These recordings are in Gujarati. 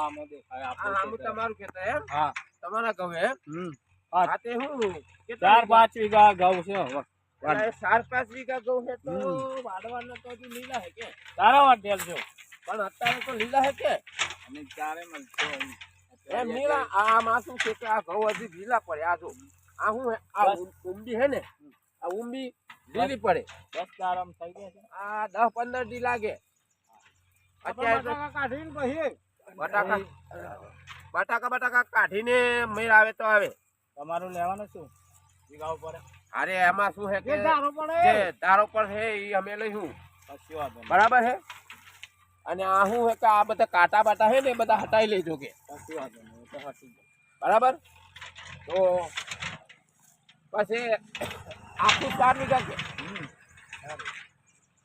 આમાં દેખાય આ આમ. તમારું ખેતર એમ? હા. તમારા ઘઉં એમ? હમ. આ તે હું? ચાર પાંચ વીઘા ઘઉં છે હવે. ચાર પાંચ વીઘા ઘઉં છે તો વાડવાનો તો હજુ લીલા હે કે? તારા વાટેલ છો. પણ અત્યારે તો લીલા હે કે? અને ચારે મળશે અહીં. એમ નીલા આમાં શું છે કે આ ઘઉં હજી લીલા પડે આ જો. આ શું આ ઉંબી હે ને આ ઉંબી લીલી પડે. દસ ચારામ થઈ ગયા છે. આ દસ પંદર દી લાગે. અત્યારે તો કાઢીને પછી બટાકા. બટાકા બટાકા કાઢીને મેળ આવે તો આવે. તમારું લેવાનું શું? વીઘા ઉપર. અરે એમાં શું હે કે ધારો પડે જે ધારો પર હે એ અમે લઈશું. બરાબર હે? અને આ શું હે કે આ બધા કાંટા બાટા હે ને બધા હટાવી લેજો કે. તો બરાબર? તો પછી આખું ચાર વીઘા છે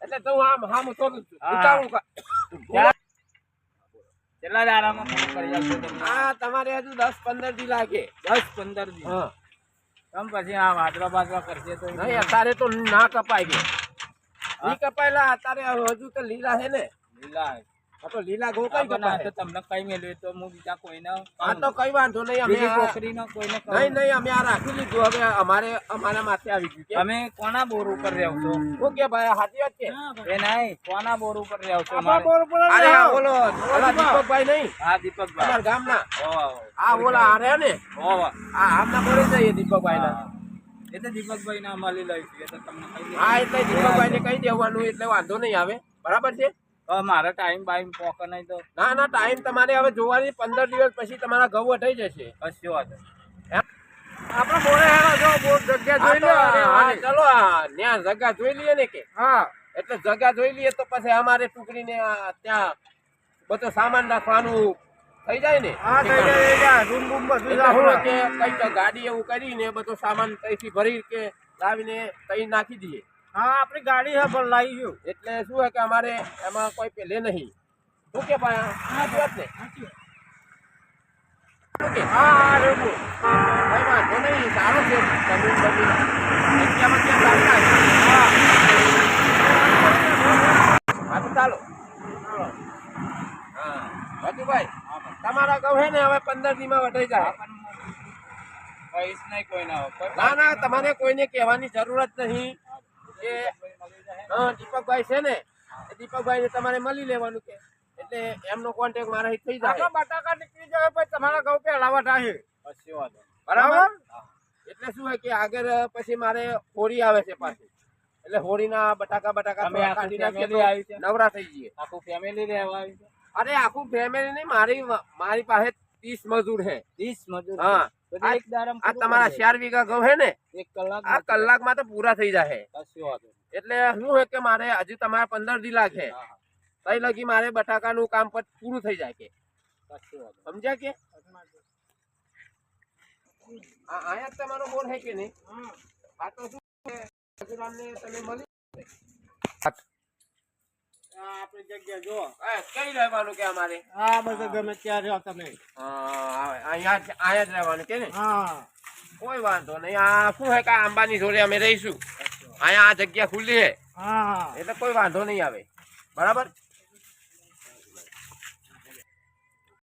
એટલે તો આમ હા. થોડું હા. કેટલા દાડામાં ફોન કરી આપશો તમે? આ તમારે હજુ દસ પંદર દી લાગે. દસ પંદર દી? હા. તમ પછી આ વાદળા બાદળા કરશે તો નહીં અત્યારે તો ના કપાય ગયો નહીં કપાયેલા અત્યારે હજુ તો લીલા છે ને. લીલા આ તો લીલા ગો કઈ તો તમને કઈ મેળવ્યું તો હું બીજા કોઈને આ તો કઈ વાંધો નહીં અમે છોકરીનો કોઈને નહીં નહીં અમે આ રાખી લીધું. હવે અમારે અમારા માથે આવી ગયું કે તમે કોના બોર ઉપર રહ્યો છો? ઓકે ભાઈ સાચી વાત છે? એ નહીં કોના બોર ઉપર રહ્યો છો મારે? અરે આ ઓલો ઓલા દીપકભાઈ. નહીં. હા દીપકભાઈ. અમારા ગામના. આ ઓલા આ રહ્યા ને. આ આમના બોલે જઈએ દીપકભાઈ ના એટલે દીપકભાઈ ના એ તો તમને હા એટલે દીપકભાઈ ને કહી દેવાનું એટલે વાંધો નહીં આવે. બરાબર છે? મારે ટાઈમ બાઈમ પોકે નહીં તો. ના ના ટાઈમ તમારે હવે જોવાની પંદર દિવસ પછી તમારા ઘઉં વટાઈ જશે. કશી વાત આપણે બોલે હેરો જો બોર જગ્યા જોઈ લે, અરે ચલો ત્યાં જગ્યા જોઈ લઈએ ને કે. હા. એટલે જગ્યા જોઈ લઈએ તો પછી અમારે ટુકડીને આ ત્યાં બધો સામાન રાખવાનું થઈ જાય ને? રૂમ બૂમ કે ગાડી એવું કરીને બધો સામાન ત્યાંથી ભરી કે લાવીને તઈ નાખી દઈએ. હા આપણી ગાડી છે પણ લાવી ગયું. એટલે શું છે કે અમારે એમાં કોઈ પેલે નહીં. શું કે ભાઈ? સાચી વાત. ને ઓકે હા હા રેવું કઈ વાંધો નહીં સારો છે. જમીન બમીન જગ્યામાં ક્યાં ચાલતા હા. હા તો ચાલો. હા રાજુભાઈ તમારા કહું છે ને હવે પંદર દીમાં વટાઈ જાય. ભાઈ નહીં કોઈ ના હોય. ના ના તમારે કોઈને કહેવાની જરૂરત નહીં. કે હા દીપકભાઈ છે ને એ દીપકભાઈને તમારે મળી લેવાનું કે. એટલે એમનો કોન્ટેક મારા થઈ જાય. બટાકા નીકળી જાય પછી તમારા ઘઉં પહેલાવા થાય. બરાબર? એટલે શું હોય કે આગળ પછી મારે હોળી આવે છે પાછી. એટલે હોળીના બટાકા બટાકા નવરા થઈ જઈએ. આખું ફેમિલી રહેવા અરે આખું ફેમિલી નહીં મારી મારી પાસે ત્રીસ મજૂર હે ત્રીસ મજૂર હા. આ તમારા. ચાર વીઘા ઘઉં છે ને એક કલાક આ કલાકમાં તો પૂરા થઈ જાય. એટલે શું હોય કે મારે હજુ તમારે પંદર દી લાગે હા, હા. તઈ લગી મારે બટાકાનું કામ પર પૂરું થઈ જાય કે. સમજ્યા કે અહીંયા જ તમારો બોલ છે કે નહીં આ તો શું તમે મળી આપણી જગ્યા જો કઈ રહેવાનું કે અમારે? આ બધું ગમે ત્યાં રહ્યો તમે. હા, અહીંયા અહીંયા જ રહેવાનું કે ને? હા. કોઈ વાંધો નહીં. આ શું હે કે આંબાની જોડે અમે રહીશું? અહીંયા આ જગ્યા ખુલ્લી છે હા. એટલે કોઈ વાંધો નહીં આવે. બરાબર?